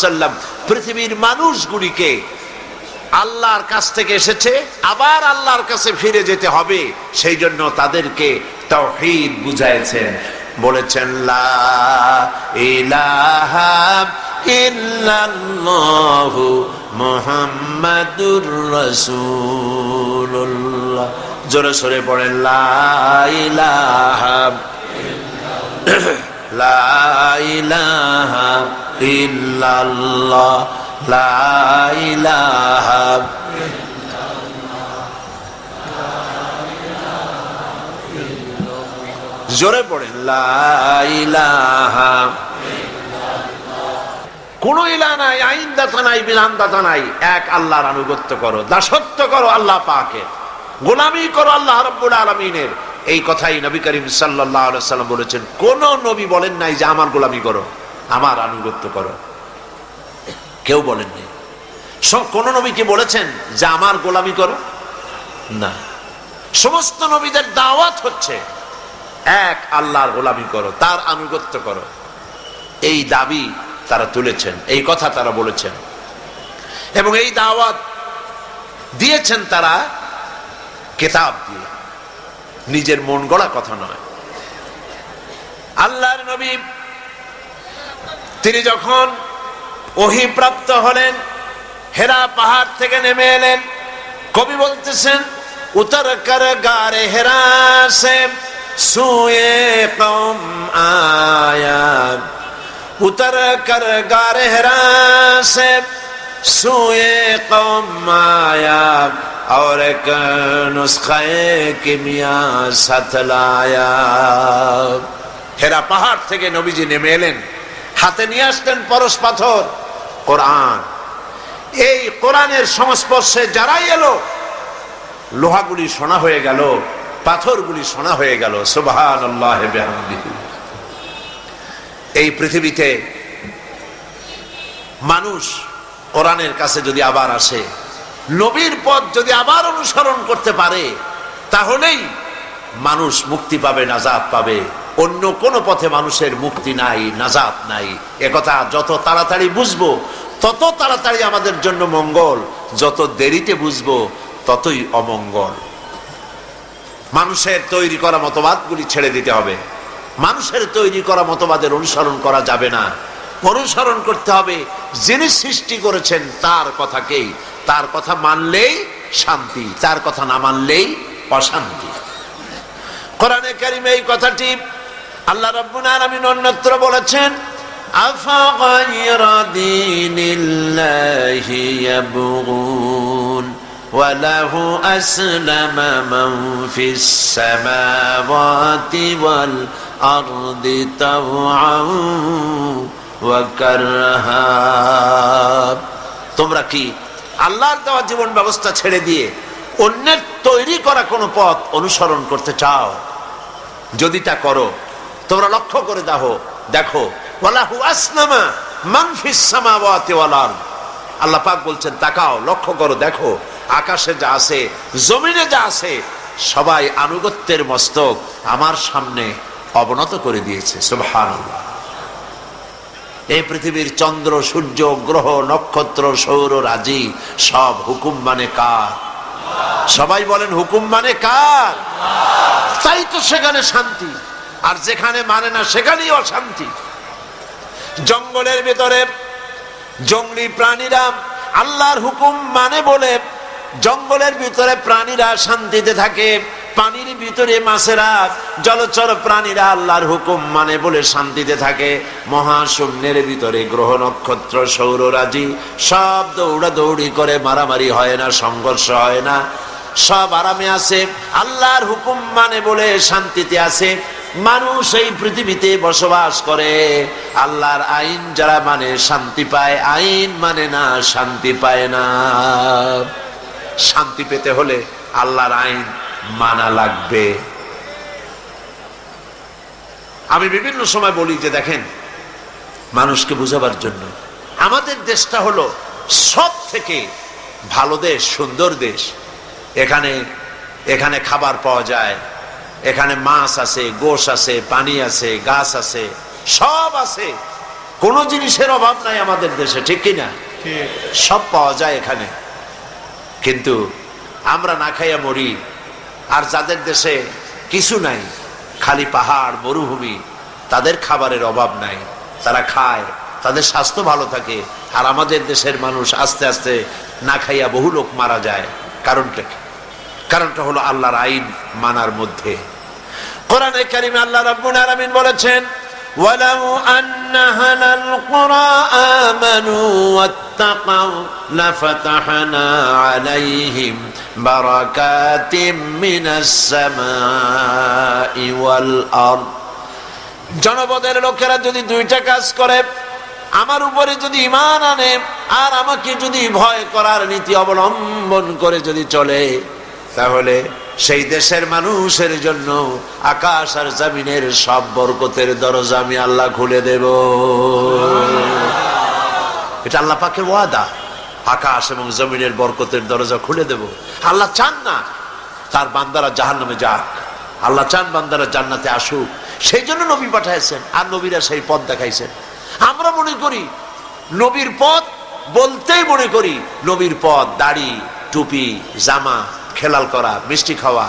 সাল্লাম, পৃথিবীর মানুষগুলিকে আল্লাহর কাছ থেকে এসেছে, আবার আল্লাহর কাছে ফিরে যেতে হবে। সেই জন্য তাদেরকে তাওহীদ বুঝাইছেন। বলেছেন মুহাম্মাদুর রাসূলুল্লাহ। জোরে সরে পড়েন, লা ইলাহা জোরে পড়েন, লা কোন ইলা নাই আইন দাতা নাই বিধান দাতা নাই। এক আল্লাহর আনুগত্য করো, দাসত্ব করো আল্লাহ পাকে গোলামি করো আল্লাহ রব্বুল আলমিনের। এই কথাই নবী করিম সাল্লাহ সাল্লাম বলেছেন। কোন নবী বলেন নাই যে আমার গোলামি করো, আমার আনুগত্য করো। কেউ বলেননি সব কোন নবী কি বলেছেন যে আমার গোলামি করো? না। সমস্ত নবীদের দাওয়াত হচ্ছে, এক, আল্লাহর গোলামি করো, তার আনুগত্য করো। এই দাবি তারা তুলেছেন, এই কথা তারা বলেছেন। এবং এই দাওয়াত দিয়েছেন তারা কেতাব দিয়ে। নিজের মন গড়া কথা নয়। আল্লাহর নবী তিনি যখন অহিপ্রাপ্ত হলেন, হেরা পাহাড় থেকে নেমে এলেন, কবি বলতেছেন, উতর কর গারে হেরা সে সুয়ে কম আয়া উতর কর গারে হেরা সে সুয়ে কম اور ایک نسخے کیمیا ساتھ لایا হেরা পাহাড় থেকে নবীজি নেমে এলেন হাতে নিয়ে আসলেন পরশ পাথর কোরআন এই কোরআনের সংস্পর্শে যারাই এলো লোহাগুলি সোনা হয়ে গেল পাথরগুলি সোনা হয়ে গেল সুবাহান এই পৃথিবীতে মানুষ কোরআনের কাছে যদি আবার আসে নবীর পথ যদি আবার অনুসরণ করতে পারে, তাহলেই মানুষ মুক্তি পাবে, নাজাত পাবে। অন্য কোন পথে মানুষের মুক্তি নাই, নাজাত নাই। একথা যত তাড়াতাড়ি বুঝব, তত তাড়াতাড়ি আমাদের জন্য মঙ্গল। যত দেরিতে বুঝব, ততই অমঙ্গল। মানুষের তৈরি করা মতবাদগুলি ছেড়ে দিতে হবে। মানুষের তৈরি করা মতবাদের অনুসরণ করা যাবে না। অনুসরণ করতে হবে, যিনি সৃষ্টি করেছেন, তার কথাকেই তার কথা মানলেই শান্তি তার কথা না মানলেই অশান্তি কোরআনে কারিমে এই কথাটি আল্লাহ রাব্বুল আলামিন অন্যত্র বলেছেন আফাগাইর দীনিল্লাহি ইয়াবগুন وله أسلم من في السماوات والأرض طوعا وكرها তোমরা কি আল্লাহর দেওয়া জীবন ব্যবস্থা ছেড়ে দিয়ে অন্যের তৈরি করা কোনো পথ অনুসরণ করতে চাও, যদি তা করো, তোমরা লক্ষ্য করে দেখো দেখো, ওয়ালাহু আল্লাহ পাক বলছেন, তাকাও, লক্ষ্য করো, দেখো, আকাশে যা আছে, জমিনে যা আছে, সবাই আনুগত্যের মস্তক আমার সামনে অবনত করে দিয়েছে, সুবহানাল্লাহ। এই পৃথিবীর চন্দ্র, সূর্য, গ্রহ, নক্ষত্র, সৌর, রাজি, সব হুকুম মানে কার? সবাই বলেন, হুকুম মানে কার? তাই তো সেখানে শান্তি। আর যেখানে মানে না, সেখানেই অশান্তি। জঙ্গলের ভেতরে জঙ্গলি প্রাণীরা আল্লাহর হুকুম মানে বলে জঙ্গলের ভিতরে প্রাণীরা শান্তিতে থাকে। পানির ভিতরে মাছেরা জলচর প্রাণীরা আল্লাহর হুকুম মানে বলে শান্তিতে থাকে। মহাশূন্যের ভিতরে গ্রহ নক্ষত্র, সৌররাজি, সব দৌড়া দৌড়ি করে মারামারি হয় না, সংঘর্ষ হয় না। সব আরামে আছে। আল্লাহর হুকুম মানে বলে শান্তিতে আছে। মানুষ এই পৃথিবীতে বসবাস করে। আল্লাহর আইন যারা মানে শান্তি পায়, আইন মানে না শান্তি পায় না। শান্তি পেতে হলে আল্লাহর আইন মানা লাগবে। আমি বিভিন্ন সময় বলি যে দেখেন মানুষকে বুঝাবার জন্য আমাদের দেশটা হলো সব থেকে ভালো দেশ সুন্দর দেশ। এখানে এখানে খাবার পাওয়া যায় এখানে মাছ আছে গোশ আছে পানি আছে গাছ আছে সব আছে। কোনো জিনিসের অভাব নাই আমাদের দেশে ঠিক কিনা? সব পাওয়া যায় এখানে। কিন্তু আমরা না খাইয়া মরি আর যাদের দেশে কিছু নাই, খালি পাহাড়, মরুভূমি, তাদের খাবারের অভাব নাই। তারা খায়, তাদের স্বাস্থ্য ভালো থাকে, আর আমাদের দেশের মানুষ আস্তে আস্তে না খাইয়া বহু লোক মারা যায়। কারণটা কি? কারণটা হলো আল্লাহর আইন মানার মধ্যে। কোরআনে কারিমে আল্লাহ রাব্বুল আলামিন বলেছেন, ওয়ালাউ আন্নাহাল কুরআ আমানু واتقوا لفتحنا عليهم بركات من السماء والأرض জনপদের লোকেরা যদি দুইটা কাজ করে আমার উপরে যদি ইমান আনে আর আমাকে যদি ভয় করার নীতি অবলম্বন করে যদি চলে তাহলে সেই দেশের মানুষের জন্য আকাশ আর জামিনের সব বরকতের দরজা আমি আল্লাহ খুলে দেব এটা আল্লাহ পাকের ওয়াদা। আকাশ এবং জমিনের বরকতের দরজা খুলে দেব। আল্লাহ চান না তার বান্দারা জাহান নামে যাক। আল্লাহ চান বান্দারা জান্নাতে আসুক। সেই জন্য নবী পাঠাইছেন আর নবীরা সেই পথ দেখাইছেন। আমরা মনে করি নবীর পথ বলতেই মনে করি নবীর পথ দাড়ি, টুপি, জামা, খেলাল করা, মিষ্টি খাওয়া,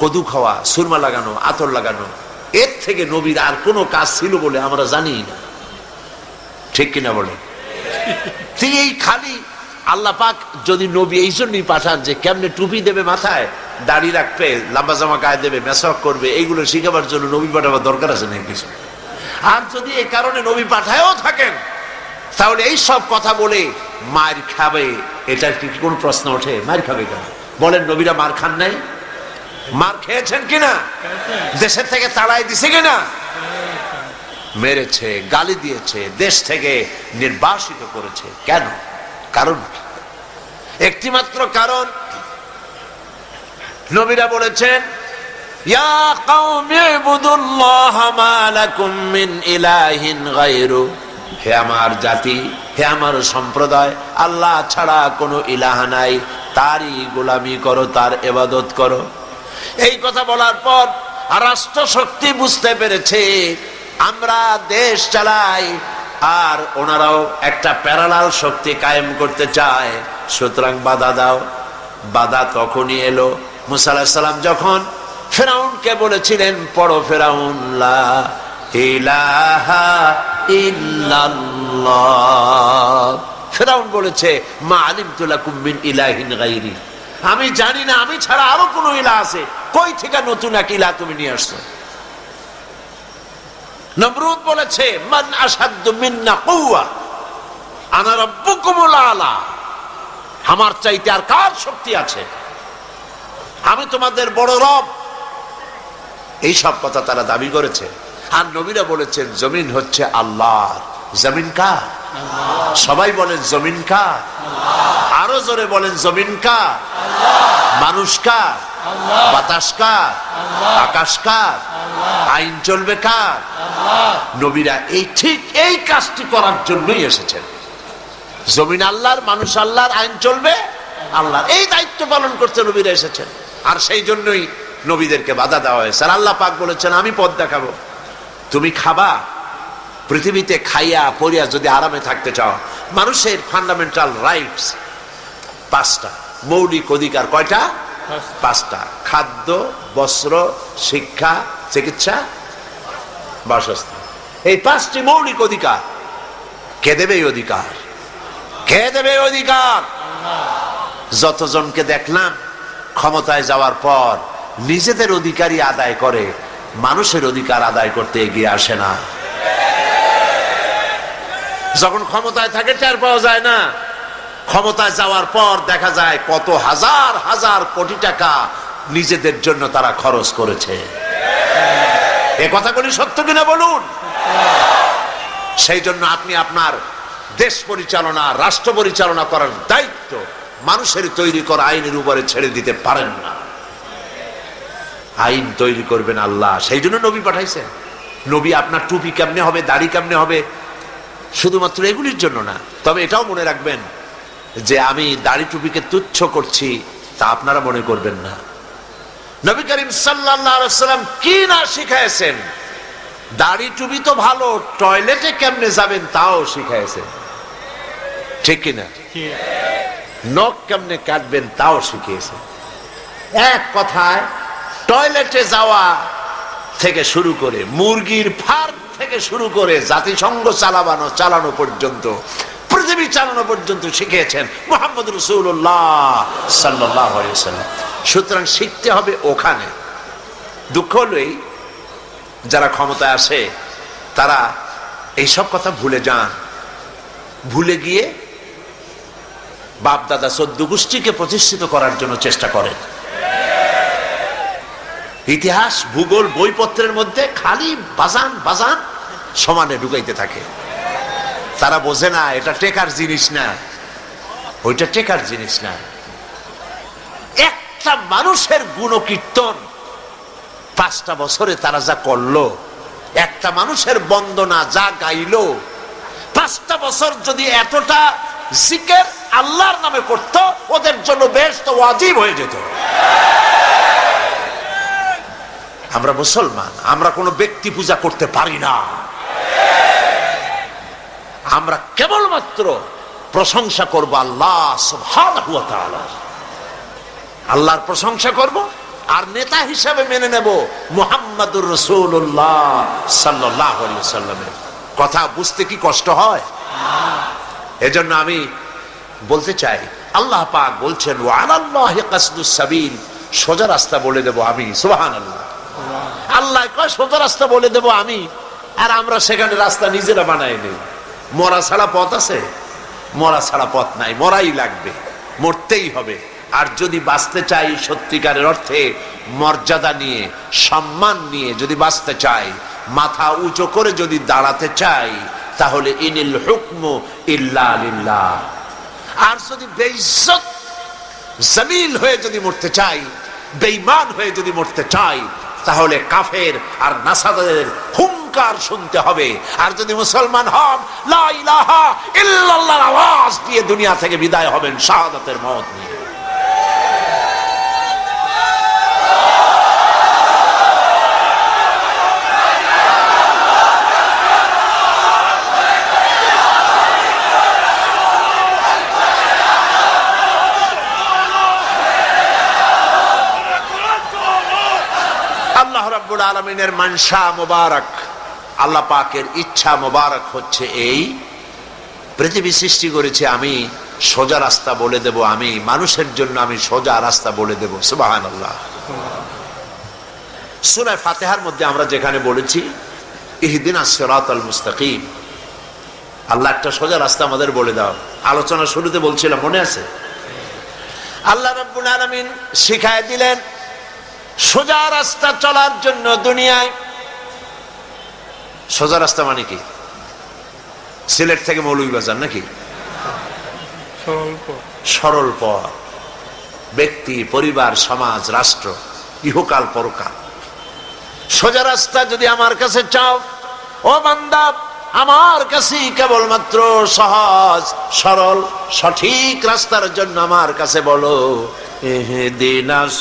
কদু খাওয়া, সুরমা লাগানো, আতর লাগানো, এর থেকে নবীর আর কোনো কাজ ছিল বলে আমরা জানি না। ঠিক কিনা বলে ঠিক এই খালি আল্লাহ পাক যদি নবী এই জন্যই পাঠান যে কেমনে টুপি দেবে মাথায় দাড়ি রাখবে লাম্বা জামা গায়ে দেবে মেসক করবে এইগুলো শিখাবার জন্য নবী পাঠাবার দরকার আছে না কিছু? আর যদি এই কারণে নবী পাঠায়ও থাকেন তাহলে এই সব কথা বলে মার খাবে এটা কি কোন প্রশ্ন ওঠে? মার খাবে কেন? বলেন নবীরা মার খান নাই? মার খেয়েছেন কিনা? দেশের থেকে তাড়াই দিছে কিনা? মেরেছে, গালি দিয়েছে, দেশ থেকে নির্বাসিত করেছে। কেন? কারণ? একটি মাত্র কারণ, নবীরা বলেছেন, ইয়া ইলাহিন গায়রু। হে আমার জাতি, হে আমার সম্প্রদায়, আল্লাহ ছাড়া কোনো ইলাহ নাই। তারই গোলামি করো, তার এবাদত করো। এই কথা বলার পর রাষ্ট্র শক্তি বুঝতে পেরেছে আমরা দেশ চালাই, আর ওনারাও একটা প্যারালাল শক্তি কায়েম করতে চায়। সুতরাং বাধা দাও। বাধা তখনই এলো। মুসা আলাহিসাল্লাম সাল্লাম যখন ফেরাউনকে বলেছিলেন, পড়ো ফেরাউন ফেরাউন বলেছে, মা আলিম তুলা কুম্বিন ইলাহিন গাইরি। আমি জানি না, আমি ছাড়া আরও কোন ইলা আছে। কই থেকে নতুন এক ইলা তুমি নিয়ে আসছো? নমরুদ বলেছে মান আসাদ্দু মিন্না কৌয়া আলা। আমার চাইতে আর কার শক্তি আছে? আমি তোমাদের বড় রব। এই সব কথা তারা দাবি করেছে। আর নবীরা বলেছেন জমিন হচ্ছে আল্লাহ জমিন কার? সবাই বলেন জমিন কার? আরও জোরে বলেন জমিন কার? মানুষ কার? বাতাস কার? আকাশ কার? আইন চলবে কার? নবীরা এই ঠিক এই কাজটি করার জন্যই এসেছেন। জমিন আল্লাহর মানুষ আল্লাহর আইন চলবে আল্লাহর। এই দায়িত্ব পালন করতে নবীরা এসেছেন। আর সেই জন্যই নবীদেরকে বাধা দেওয়া হয়েছে। আর আল্লাহ পাক বলেছেন আমি পথ দেখাবো। তুমি খাবা। পৃথিবীতে খাইয়া পড়িয়া যদি আরামে থাকতে চাও মানুষের ফান্ডামেন্টাল রাইটস পাঁচটা। মৌলিক অধিকার কয়টা? পাঁচটা। খাদ্য বস্ত্র শিক্ষা চিকিৎসা বাসস্থান। এই পাঁচটি মৌলিক অধিকার। কে দেবে এই অধিকার? কে দেবে অধিকার? যতজনকে দেখলাম ক্ষমতায় যাওয়ার পর নিজেদের অধিকারই আদায় করে মানুষের অধিকার আদায় করতে এগিয়ে আসে না। যখন ক্ষমতায় থাকে টের পাওয়া যায় না। ক্ষমতায় যাওয়ার পর দেখা যায় কত হাজার হাজার কোটি টাকা নিজেদের জন্য তারা খরচ করেছে। এ কথাগুলি সত্য কিনা বলুন? সেই জন্য আপনি আপনার দেশ পরিচালনা, রাষ্ট্র পরিচালনা করার দায়িত্ব মানুষের তৈরি করা আইনের উপরে ছেড়ে দিতে পারেন না। আইন তৈরি করবেন আল্লাহ সেই জন্য নবী পাঠাইছেন। নবী আপনার টুপি কেমনে হবে, দাড়ি কেমনে হবে, শুধুমাত্র এগুলির জন্য না, তবে এটাও মনে রাখবেন যে আমি দাড়ি টুপিকে তুচ্ছ করছি তা আপনারা মনে করবেন না। নবী করিম সাল্লাম কি না শিখাইছেন? দাড়ি টুবি তো ভালো টয়লেটে কেমনে যাবেন তাও শিখাইছে ঠিক কিনা নখ কেমনে কাটবেন তাও শিখিয়েছে এক কথায় টয়লেটে যাওয়া থেকে শুরু করে মুরগির ফার্ম থেকে শুরু করে জাতিসংঘ চালাবানো চালানো পর্যন্ত পৃথিবী চালানো পর্যন্ত শিখিয়েছেন মোহাম্মদ রসুল্লাহ সাল্লাহ সুতরাং শিখতে হবে ওখানে। দুঃখ হলেই যারা ক্ষমতায় আসে তারা এইসব কথা ভুলে যান। ভুলে গিয়ে বাপ দাদা চোদ্দ গোষ্ঠীকে প্রতিষ্ঠিত করার জন্য চেষ্টা করেন। ইতিহাস, ভূগোল, বইপত্রের মধ্যে খালি বাজান বাজান সমানে ঢুকাইতে থাকে। তারা বোঝে না, এটা টেকার জিনিস না। ওইটা টেকার জিনিস না। একটা মানুষের গুণকীর্তন, পাঁচটা বছরে তারা যা করল, একটা মানুষের বন্দনা যা গাইলো, পাঁচটা বছর যদি এতটা জিকের আল্লাহর নামে করত, ওদের জন্য বেশ তো ওয়াজিব হয়ে যেত। আমরা মুসলমান, আমরা কোনো ব্যক্তি পূজা করতে পারি না। আমরা কেবলমাত্র প্রশংসা করব আল্লাহ আল্লাহর প্রশংসা করব আর নেতা হিসাবে মেনে নেব মুহাম্মাদুর রসুল্লাহ সাল্লাহ সাল্লামের কথা বুঝতে কি কষ্ট হয়? এজন্য আমি বলতে চাই, আল্লাহ পাক বলছেন সাবিল। সোজা রাস্তা বলে দেব আমি সুবাহান আল্লাহ আল্লাহ কয়, সোজা রাস্তা বলে দেব আমি, আর আমরা সেখানে রাস্তা নিজেরা বানাই নেই। মরা ছাড়া পথ আছে? মরা ছাড়া পথ নাই, মরাই লাগবে, মরতেই হবে। আর যদি বাঁচতে চাই সত্যিকারের অর্থে মর্যাদা নিয়ে, সম্মান নিয়ে যদি বাঁচতে চাই, মাথা উঁচু করে যদি দাঁড়াতে চাই, তাহলে ইনিল হুকম ইল্লা আর যদি বেইজ্জত, জমিল হয়ে যদি মরতে চাই বেইমান হয়ে যদি মরতে চাই, তাহলে কাফের আর নাসাদের হুঙ্কার শুনতে হবে। আর যদি মুসলমান হন আওয়াজ দিয়ে দুনিয়া থেকে বিদায় হবেন শাহাদাতের মত নিয়ে। আল্লাহ রাব্বুল আলমিনের মানসা মোবারক। আল্লাহ পাকের ইচ্ছা মোবারক হচ্ছে এই। পৃথিবী সৃষ্টি করেছে আমি, সোজা রাস্তা বলে দেব আমি, মানুষের জন্য আমি সোজা রাস্তা বলে দেব সুবাহান আল্লাহ সুরায় ফাতেহার মধ্যে আমরা যেখানে বলেছি, ইহদিন আসরাত আল মুস্তাকিম। আল্লাহ একটা সোজা রাস্তা আমাদের বলে দাও। আলোচনা শুরুতে বলছিলাম, মনে আছে? আল্লাহ রাব্বুল আলামিন শিখায় দিলেন, সোজা রাস্তা চলার জন্য দুনিয়ায় সোজা রাস্তা মানে কি? সিলেট থেকে মৌলভীবাজার নাকি? সরল পথ ব্যক্তি পরিবার সমাজ রাষ্ট্র ইহকাল পরকাল। সোজা রাস্তা যদি আমার কাছে চাও ও বান্দাব আমার কাছে কেবলমাত্র সহজ সরল সঠিক রাস্তার জন্য আমার কাছে বলো দিনাস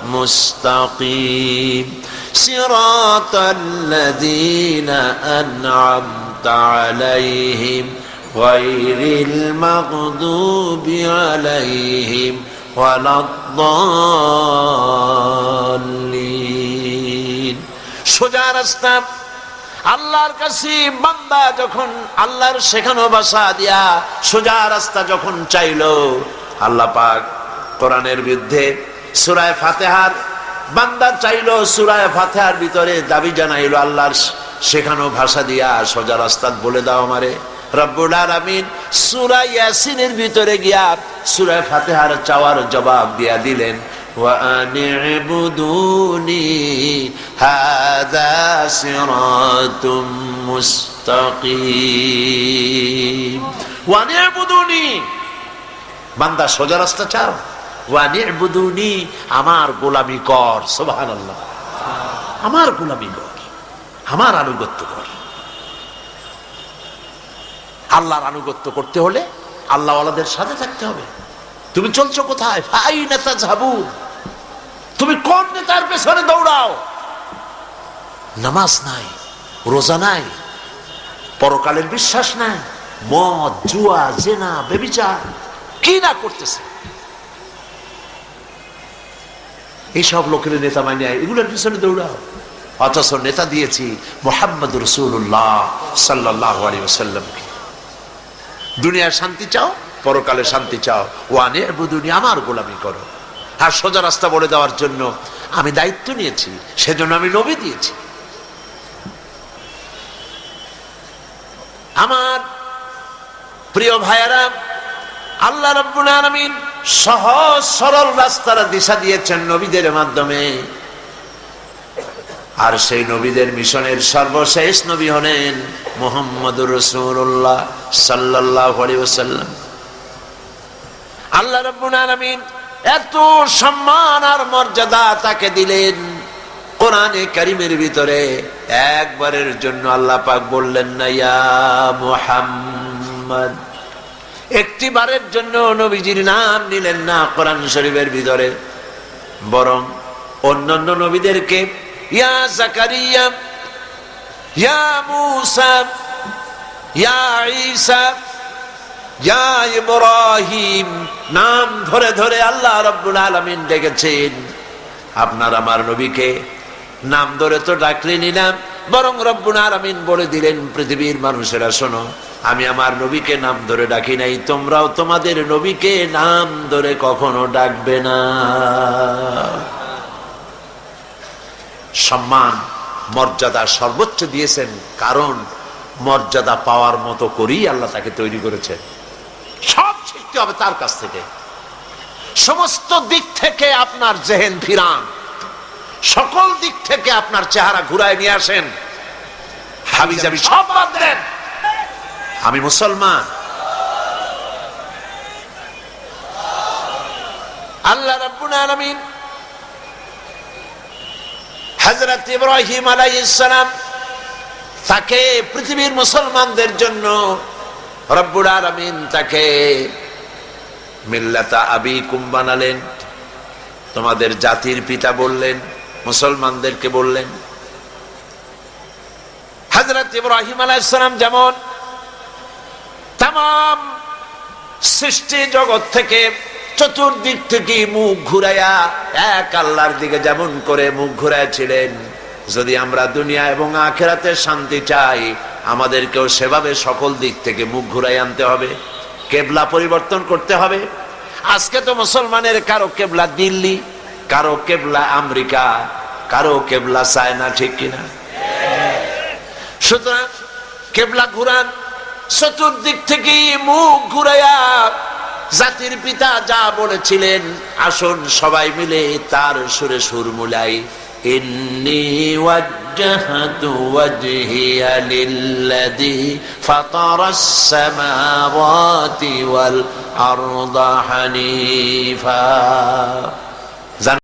الصراط المستقيم صراط الذين أنعمت عليهم غير المغضوب عليهم ولا الضالين সোজা রাস্তা আল্লাহর কাছে বান্দা যখন আল্লাহর শেখানো ভাষা দিয়া সোজা রাস্তা যখন চাইলো আল্লাহ পাক কোরআনের বিরুদ্ধে সুরায় ফাতেহার। বান্দা চাইল সুরায় ফাতেহার ভিতরে দাবি জানাইল, আল্লাহর সেখানেও ভাষা দিয়া সোজা রাস্তাত বলে দাও আমারে। ভিতরে গিয়া ফাতেহার চাওয়ার জবাব দিয়া দিলেন বান্দা সোজা রাস্তা চাও। আমার গোলামি কর, সুবহানাল্লাহ। আমার গোলামি কর, আমার আনুগত্য কর। আল্লাহর আনুগত্য করতে হলে আল্লাহওয়ালাদের সাথে থাকতে হবে। তুমি চলছো কোথায়? ভাই নেতা ঝাবু তুমি কোন নেতার পেছনে দৌড়াও? নামাজ নাই, রোজা নাই, পরকালের বিশ্বাস নাই, মদ, জুয়া, জেনা, বেবিচার, কি না করতেছে? এইসব লোকের নেতা মানে এগুলোর পিছনে দৌড়াও। অথচ নেতা দিয়েছি মোহাম্মদ রসুল্লাহ সাল্লাহ আলী সাল্লামকে দুনিয়ার শান্তি চাও, পরকালে শান্তি চাও। ওয়ানে বুধুনি আমার গোলামি করো। আর সোজা রাস্তা বলে দেওয়ার জন্য আমি দায়িত্ব নিয়েছি, সেজন্য আমি নবী দিয়েছি। আমার প্রিয় ভাইয়ারা আল্লাহ রব্বুল আলামিন সহজ সরল রাস্তার দিশা দিয়েছেন নবীদের মাধ্যমে। আর সেই নবীদের মিশনের সর্বশেষ নবী হলেন মোহাম্মদুর রসুল্লাহ সাল্লাহ আল্লাহ রব্বুল আলামিন এত সম্মান আর মর্যাদা তাকে দিলেন কোরআনে কারিমের ভিতরে। একবারের জন্য আল্লাহ পাক বললেন না, ইয়া মুহাম্মদ। একটি বারের জন্য নবীজির নাম নিলেন না কোরআন শরীফের ভিতরে, বরং অন্যান্য নবীদেরকে, ইয়া জাকারিয়া, ইয়া মুসা, ইয়া ঈসা, ইয়া ইব্রাহিম, নাম ধরে ধরে আল্লাহ রাব্বুল আলামিন ডেকেছেন। আপনার আমার নবীকে নাম ধরে তো ডাকলেনি না বরং রব্বুল আলামিন বলে দিলেন, পৃথিবীর মানুষেরা শোনো আমি আমার নবীকে নাম ধরে ডাকি নাই, তোমরাও তোমাদের নবীকে নাম ধরে কখনো ডাকবে না। সম্মান, মর্যাদা সর্বোচ্চ দিয়েছেন, কারণ মর্যাদা পাওয়ার মতো করেই আল্লাহ তাকে তৈরি করেছেন। সব শিখতে হবে তার কাছ থেকে। সমস্ত দিক থেকে আপনার জেহেন ফিরান, সকল দিক থেকে আপনার চেহারা ঘুরায় নিয়ে আসেন। হাবি যাবি সব বাদ দেন। আমি মুসলমান। আল্লাহ রাব্বুল আলামিন হযরত ইব্রাহিম আলাইহিস সালাম তাকে পৃথিবীর মুসলমানদের জন্য রব্বুল আলামিন তাকে মিল্লাতা আবিকুম বানালেন। তোমাদের জাতির পিতা বললেন, মুসলমানদেরকে বললেন। হযরত ইব্রাহিম আলাইহিস সালাম যেমন তাম সৃষ্টি জগৎ থেকে চতুর্দিক থেকে মুখ ঘুরাইয়া এক আল্লাহর দিকে যেমন করে মুখ ঘুরাইছিলেন যদি আমরা দুনিয়া এবং আখেরাতে শান্তি চাই, আমাদেরকেও সেভাবে সকল দিক থেকে মুখ ঘুরাই আনতে হবে, কেবলা পরিবর্তন করতে হবে। আজকে তো মুসলমানের কারও কেবলা দিল্লি, কারও কেবলা আমেরিকা, কারও কেবলা চায়না, ঠিক কিনা? সুতরাং কেবলা ঘুরান চতুর্দিক থেকে মুখ ঘুরাইয়া জাতির পিতা যা বলেছিলেন আসুন সবাই মিলে তার সুরে সুর মুলাই إني وجهت وجهي للذي فطر السماوات والأرض حنيفا